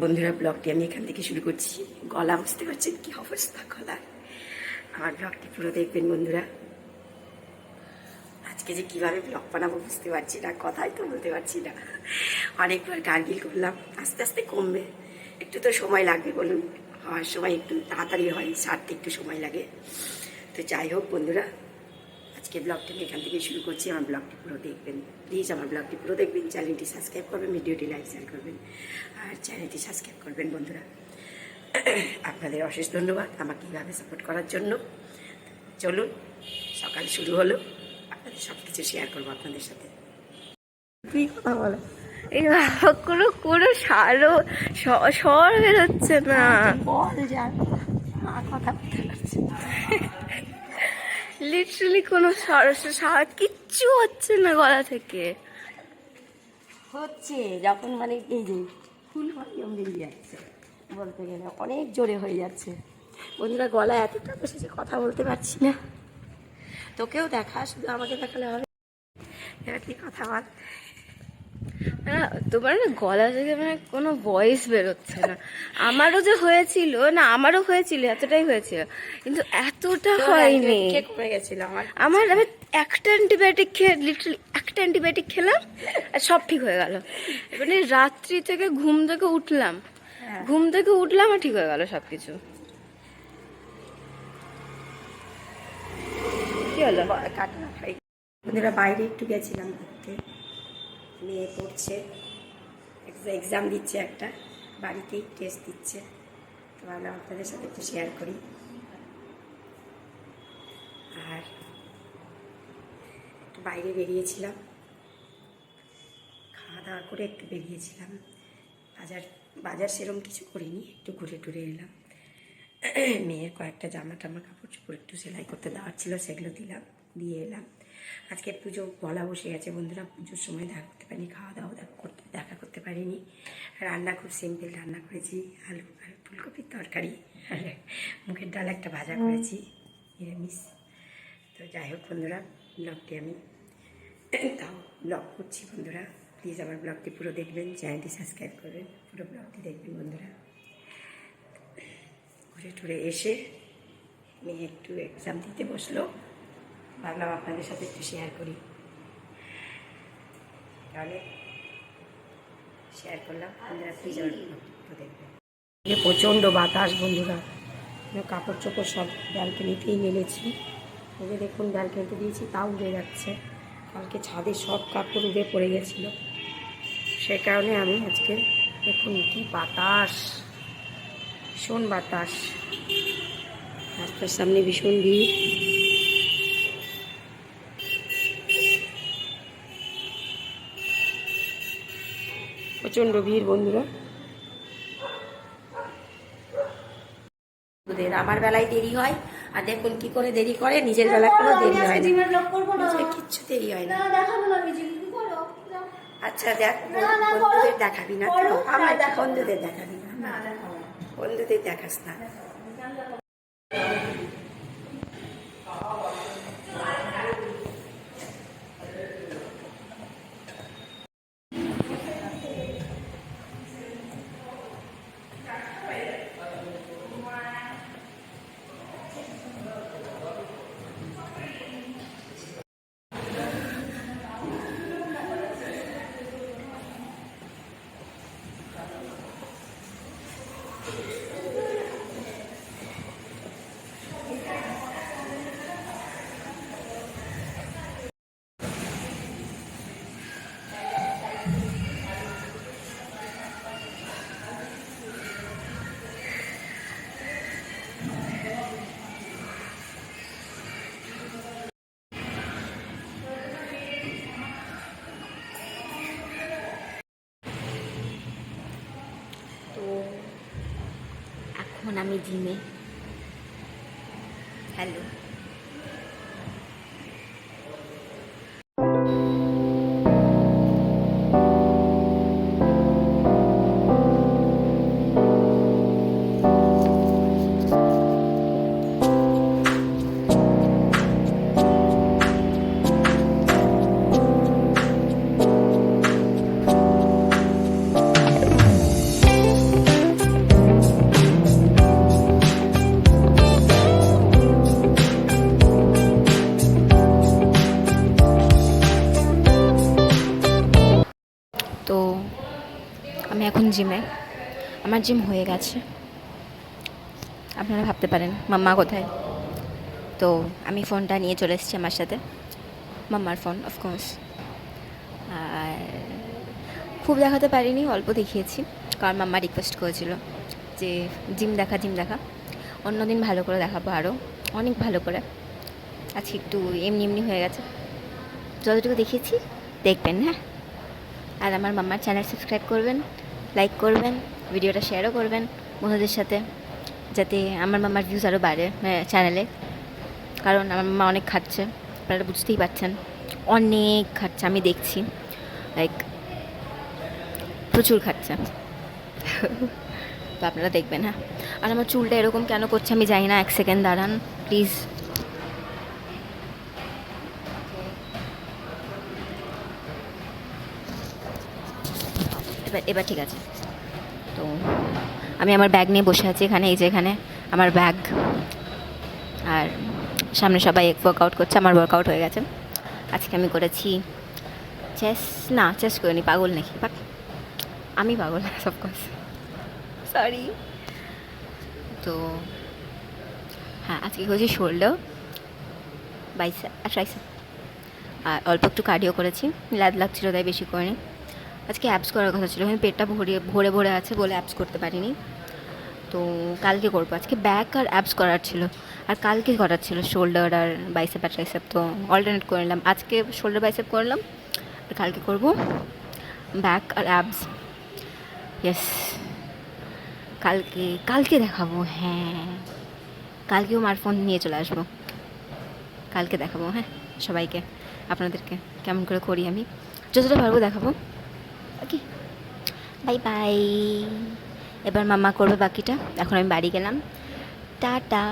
বন্ধুরা, ব্লগটি আমি এখান থেকে শুরু করছি। গলা বুঝতে পারছেন কি অবস্থা গলা আমার ব্লগটি পুরো দেখবেন বন্ধুরা। আজকে যে কীভাবে ব্লগ বানাবো বুঝতে পারছি না, কথাই তো বলতে পারছি না। অনেকবার গার্গিল করলাম, আস্তে আস্তে কমবে। একটু তো সময় লাগবে বলুন। হওয়ার সময় একটু তাড়াতাড়ি হয়, সারতে একটু সময় লাগে। তো যাই হোক বন্ধুরা আজকে ব্লগটি আমি এখান থেকে শুরু করছি। আমার ব্লগটি পুরো দেখবেন। প্লিজ আমার ব্লগটি পুরো দেখবেন। চ্যানেলটি সাবস্ক্রাইব করবেন ভিডিওটি লাইক শেয়ার করবেন। আর চ্যানেলটি সাবস্ক্রাইব করবেন বন্ধুরা। আপনাদের অশেষ ধন্যবাদ আমাকে এইভাবে সাপোর্ট করার জন্য। চলুন সকাল শুরু হলো। আপনাদের সব কিছু শেয়ার করব আপনাদের সাথে। কি কথা বলে। এই কোনো কোনো সারও স্বর বেরোচ্ছে না। বল যা কথা বলতে। লিটারালি কোনো স্বর কিচ্ছু হচ্ছে না গলা থেকে। হচ্ছে, যখন মানে এই যে ফুল ভলিউম বেরিয়ে যাচ্ছে বলতে গেলে অনেক জোরে হয়ে যাচ্ছে। বন্ধুরা গলা এতটা বসে যে কথা বলতে পারছি না। তোকেও দেখা, শুধু আমাকে দেখালে হবে। এবার কি কথা বল। না তোমার না গলা থেকে মানে কোনো ভয়েস বেরোচ্ছে না। আমারও যে হয়েছিল না আমারও হয়েছিল এতটাই হয়েছিল। কিন্তু এতটা হয়নি। কে কমে গেছিল? আমার আমার আমি একটা অ্যান্টিবায়োটিক খেয়ে লিটারালি একটা অ্যান্টিবায়োটিক খেলাম আর সব ঠিক হয়ে গেল। মানে রাত্রি থেকে ঘুম থেকে উঠলাম। হ্যাঁ। ঘুম থেকে উঠলাম আর ঠিক হয়ে গেল সব কিছু কি হলো? কাটা বাইরে একটু গেছিলাম ঘুরতে। মেয়ে পড়ছে। এক্সাম দিচ্ছে একটা, বাড়িতেই টেস্ট দিচ্ছে। তো ভাবলাম আপনাদের সাথে একটু শেয়ার করি। আর একটু বাইরে বেরিয়েছিলাম। খাওয়া দাওয়া করে একটু বেরিয়েছিলাম। বাজার বাজার সেরম কিছু করিনি, একটু ঘুরে টুরে এলাম। মেয়ের কয়েকটা জামা টামা কাপড় চোপড় একটু সেলাই করতে দেওয়ার ছিল সেগুলো দিলাম দিয়ে এলাম। আজকে পুজো বলা বসে গেছে বন্ধুরা পুজোর সময় দেখা করতে পারিনি খাওয়া দাওয়া দেখা করতে দেখা করতে পারিনি। রান্না খুব সিম্পল রান্না করেছি আলু আর ফুলকপির তরকারি আর মুখের ডাল একটা ভাজা করেছি নিরামিষ। তো যাই হোক বন্ধুরা ব্লগটি আমি তাও ব্লগ করছি বন্ধুরা। প্লিজ আমার ব্লগটি পুরো দেখবেন চ্যানেলটি সাবস্ক্রাইব করবেন পুরো ব্লগটি দেখবেন বন্ধুরা। ঘুরে টুরে এসে মেয়ে একটু এক্সাম দিতে বসল। ভাবলাম আপনাদের সাথে একটু শেয়ার করি। তাহলে শেয়ার করলাম। আপনারা প্লিজ পুরো দেখবেন। প্রচণ্ড বাতাস বন্ধুরা। কাপড় চোপড় সব ব্যালকনিতেই মেলেছি যে দেখুন ব্যালকনিতে দিয়েছি তাও উড়ে যাচ্ছে। কালকে ছাদে সব কাপড় উড়ে পড়ে গেছিল। সে কারণে আমি আজকে দেখুন কি বাতাস। ভীষণ বাতাস। রাস্তার সামনে ভীষণ ভিড়। প্রচণ্ড ভিড় বন্ধুরা। আমার বেলায় দেরি হয়। আর দেখুন কি করে দেরি করে নিজের বেলায় কোনো দেরি হয় না। কিচ্ছু দেরি হয় না। আচ্ছা দেখ বন্ধুদের দেখাবি না তো। আমার বন্ধুদের দেখাবি না। বন্ধুদের দেখাস না এখন আমি জিমে। হ্যালো। জিমে আমার জিম হয়ে গেছে। আপনারা ভাবতে পারেন, মাম্মা কোথায়? তো আমি ফোনটা নিয়ে চলে এসেছি আমার সাথে। মাম্মার ফোন অফকোর্স আর খুব দেখাতে পারিনি, অল্প দেখিয়েছি। কারণ মাম্মা রিকোয়েস্ট করেছিল যে জিম দেখা জিম দেখা। অন্যদিন ভালো করে দেখাবো আরও অনেক ভালো করে। আজকে একটু এমনি এমনি হয়ে গেছে। যতটুকু দেখিয়েছি, দেখবেন হ্যাঁ? আর আমার মাম্মার চ্যানেল সাবস্ক্রাইব করবেন। লাইক করবেন ভিডিওটা শেয়ারও করবেন বন্ধুদের সাথে, যাতে আমার মামার ভিউজ আরও বাড়ে চ্যানেলে কারণ আমার মামা অনেক খাচ্ছে, আপনারা বুঝতেই পারছেন, অনেক খাচ্ছে, আমি দেখছি লাইক প্রচুর খাচ্ছে। তো আপনারা দেখবেন হ্যাঁ। আর আমার চুলটা এরকম কেন করছে আমি জানি না, এক সেকেন্ড দাঁড়ান প্লিজ এবার এবার ঠিক আছে। তো, আমি আমার ব্যাগ নিয়ে বসে আছি এখানে, এই যে এখানে আমার ব্যাগ আর সামনে সবাই ওয়ার্কআউট করছে, আমার ওয়ার্কআউট হয়ে গেছে। আজকে আমি করেছি চেস না চেস করিনি, পাগল নাকি? বাট আমি পাগল না সবকোর্স সরি তো হ্যাঁ আজকে করেছি শোল্ডার বাইসেপ আর ট্রাইসেপ আর অল্প একটু কার্ডিও করেছি ল্যাদ লাগছিল তাই বেশি করিনি। আজকে অ্যাপস করার কথা ছিল। পেটটা ভরে ভরে ভরে আছে বলে অ্যাপস করতে পারিনি। তো কালকে করব। আজকে ব্যাক আর অ্যাপস করার ছিল। আর কালকে করার ছিল শোল্ডার আর বাইসেপ আর ট্রাইসেপ তো অল্টারনেট করে নিলাম। আজকে শোল্ডার বাইসেপ করলাম। আর কালকে করব ব্যাক আর অ্যাপস ইয়েস কালকে কালকে দেখাবো হ্যাঁ। কালকেও মার ফোন নিয়ে চলে আসব। কালকে দেখাবো হ্যাঁ সবাইকে, আপনাদেরকে। কেমন করে করি আমি? যতটা পারব দেখাবো। ওকে বাই বাই এবার মামা করবে বাকিটা। এখন আমি বাড়ি গেলাম। টাটা।